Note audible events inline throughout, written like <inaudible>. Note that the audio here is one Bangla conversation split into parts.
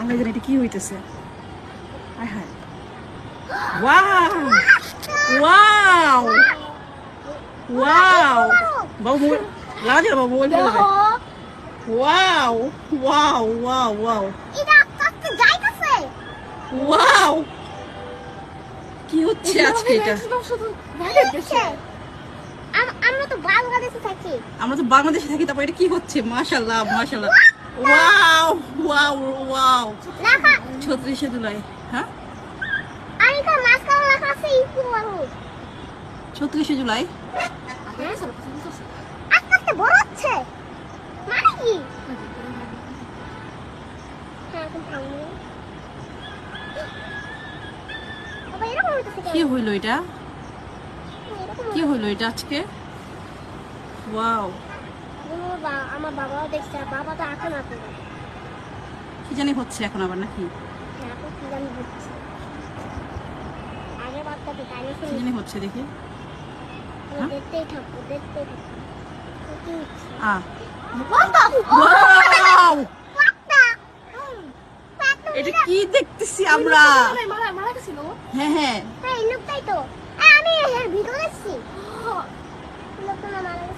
আমরা জানি এটা কি হইতেছে। হায়। ওয়াও ওয়াও ওয়াও বাবু বাবু ওয়াও ওয়াও ওয়াও ওয়াও এটা আস্তে আস্তে ওয়াও কি হচ্ছে আজকে এটা? আমরা তো বাংলাদেশে থাকি। আমরা তো বাংলাদেশে থাকি তারপর এটা কি হচ্ছে? মাশাল্লাহ মাশাল্লাহ ওয়াও ওয়াও ওয়াও লেখা ছত্রিশে জুলাই হ্যাঁ আমি তো মাঝখানে লেখা আছে ইকু মানুষ ছত্রিশে জুলাই আস্তে আস্তে বড় হচ্ছে মানে কি কি হইল এটা কি হইল এটা আজকে ওয়াও আমার আমার বাবাও দেখছে বাবা তো এখন আপনি। কি জানি হচ্ছে এখন আবার নাকি? এখন কি জানি হচ্ছে। আগে বাচ্চাকে ডাইনোসর কি জানি হচ্ছে দেখি। হ্যাঁ? দেখতেই থাকব দেখতেই থাকব। কি হচ্ছে? আ। What the ওয়াও পাতা পাতা এটা কি দেখতেছি আমরা? হ্যাঁ হ্যাঁ। হ্যাঁ এই লোকটাই তো। আমি এর ভিডিও দেখছি। লোকটা মারা গেছে।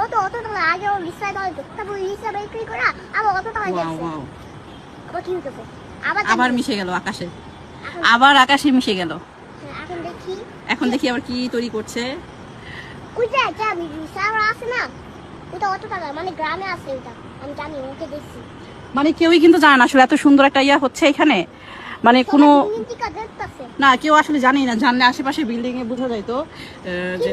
ও তো অত টাকা তারপর বিক্রি করে আবার অত টাকা ওয়াও আবার কি হতেছে আবার আবার মিশে গেল আকাশে। আবার আকাশে মিশে গেল। হ্যাঁ, এখন দেখি। এখন দেখি আবার কি তৈরি করছে। যে আছে না। ওটা অত টাকা মানে গ্রামে আছে ওটা আমি জানি ওকে দেখছি। মানে কেউই কিন্তু জানে না আসলে এত সুন্দর একটা ইয়া হচ্ছে এখানে। মানে কোনো না কেউ আসলে জানি না জানলে আশেপাশে বিল্ডিং এ বোঝা যায় তো যে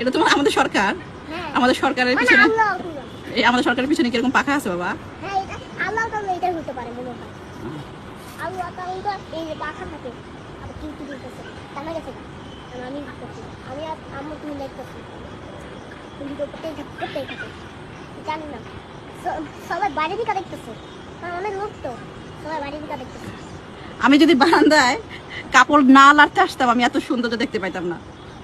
এটা তো আমাদের সরকার। আমাদের হ্যাঁ। আমাদের সরকারের মানে পিছনে এই আমাদের সরকারের পিছনে কীরকম পাখা আছে বাবা? জানা না? সবাই বাইরে দিকে দেখতেছে। অনেক লোক তো। সবাই বাইরে দিকে দেখতেছে। আমি যদি বারান্দায় কাপড় না লাড়তে আসতাম আমি এত সৌন্দর্য দেখতে পাইতাম না।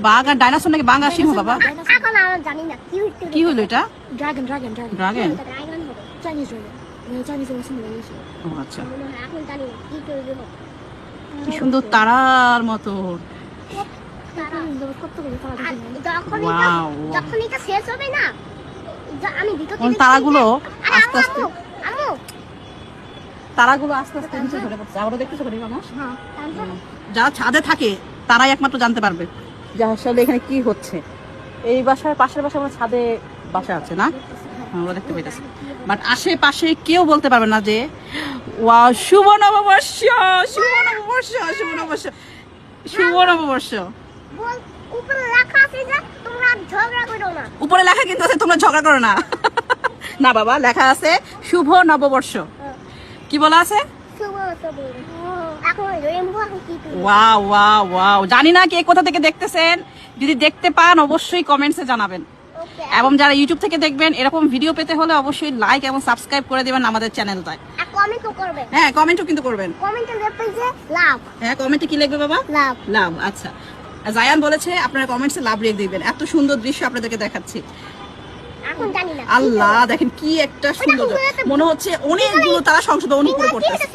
বাঘ আর ডাইনোসর নাকি বাঘ আর সিংহ বাবা? এখন আমি জানি না কি হলো এটা dragon dragon dragon dragon dragon Chinese dragon Chinese symbolization ও আচ্ছা। এখন জানি কি সুন্দর তারার মতো। তারাগুলো আস্তে আস্তে- তারাগুলো আস্তে আস্তে নিচে ঝরে পড়ছে আবারও দেখতেছো যারা ছাদে থাকে তারাই একমাত্র জানতে পারবে। যে আসলে এখানে কি হচ্ছে? এই বাসার পাশের বাসা আমার ছাদে বাসা আছে না? হ্যাঁ, দেখতে পাইতেছে বাট আশেপাশে কেউ বলতে পারবে না যে ওয়া শুভ নববর্ষ শুভ নববর্ষ শুভ নববর্ষ শুভ নববর্ষ। উপরে লেখা উপরে কিন্তু আছে তোমরা ঝগড়া করো না। <laughs> না বাবা লেখা আছে শুভ নববর্ষ। কি বলা আছে? ওয়াও ওয়াও ওয়াও জানি না কে কোথা থেকে দেখতেছেন। যদি দেখতে পান অবশ্যই কমেন্টসে জানাবেন। এবং যারা ইউটিউব থেকে দেখবেন এরকম ভিডিও পেতে হলে অবশ্যই লাইক এবং সাবস্ক্রাইব করে দেবেন আমাদের চ্যানেলটায় করবে হ্যাঁ কমেন্টও কিন্তু করবেন। হ্যাঁ কমেন্টে কি লিখবে বাবা? লাভ। লাভ আচ্ছা। জায়ান বলেছে আপনারা কমেন্টসে লাভ রেখে দিবেন। এত সুন্দর দৃশ্য আপনাদেরকে দেখাচ্ছি। আল্লাহ দেখেন কি একটা সুন্দর মনে হচ্ছে অনেকগুলো তারা সংশোধন উপরে পড়তেছে।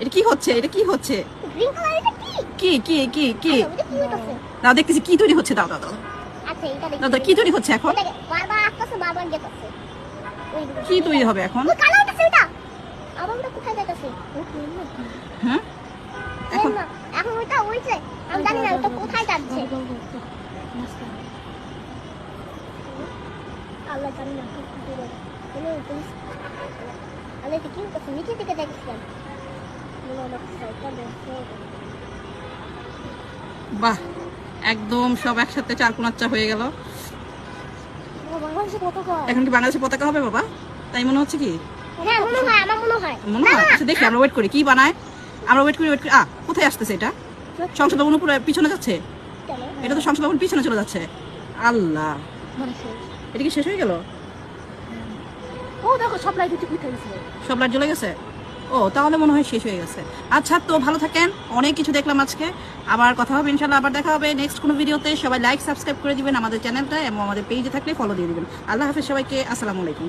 এটা কি হচ্ছে? এটা কি হচ্ছে? গ্রিন কালার এটা কি? কি কি কি আচ্ছা, দাও দেখতেছি কি তৈরি হচ্ছে? দাও দাও দাও। আচ্ছা কি তৈরি হচ্ছে এখন? কি তৈরি হবে এখন? হ্যাঁ? এখন? এখন ওইটা আমি জানি না ওটা কোথায় যাচ্ছে। আল্লাহ জানি না কি কি করে কোনো কি? নিচে থেকে দেখছিলাম মনে সাইকেল বাহ একদম সব একসাথে চার কোনাচ্চা হয়ে গেল। এখন কি বাংলাদেশের পতাকা হবে বাবা? তাই মনে হচ্ছে কি? হ্যাঁ মনে হয় আচ্ছা দেখি আমরা ওয়েট করি। কি বানায়? আমরা ওয়েট করি ওয়েট করি। আ কোথায় আসতেছে এটা? সংসদ ভবন উপরে পিছনে যাচ্ছে? এটা তো সংসদ ভবন পিছনে চলে যাচ্ছে। আল্লাহ। এটা কি শেষ হয়ে গেল? ও দেখো সব লাইট হচ্ছে উঠে গেছে। সব লাইট জ্বলে গেছে? ও তাহলে মনে হয় শেষ হয়ে গেছে। আচ্ছা তো ভালো থাকেন। অনেক কিছু দেখলাম আজকে। আবার কথা হবে ইনশাল্লাহ আবার দেখা হবে নেক্সট কোনো ভিডিওতে সবাই লাইক সাবস্ক্রাইব করে দিবেন আমাদের চ্যানেলটা এবং আমাদের পেজে থাকলে ফলো দিয়ে দিবেন। আল্লাহ হাফেজ সবাইকে আসসালামু আলাইকুম।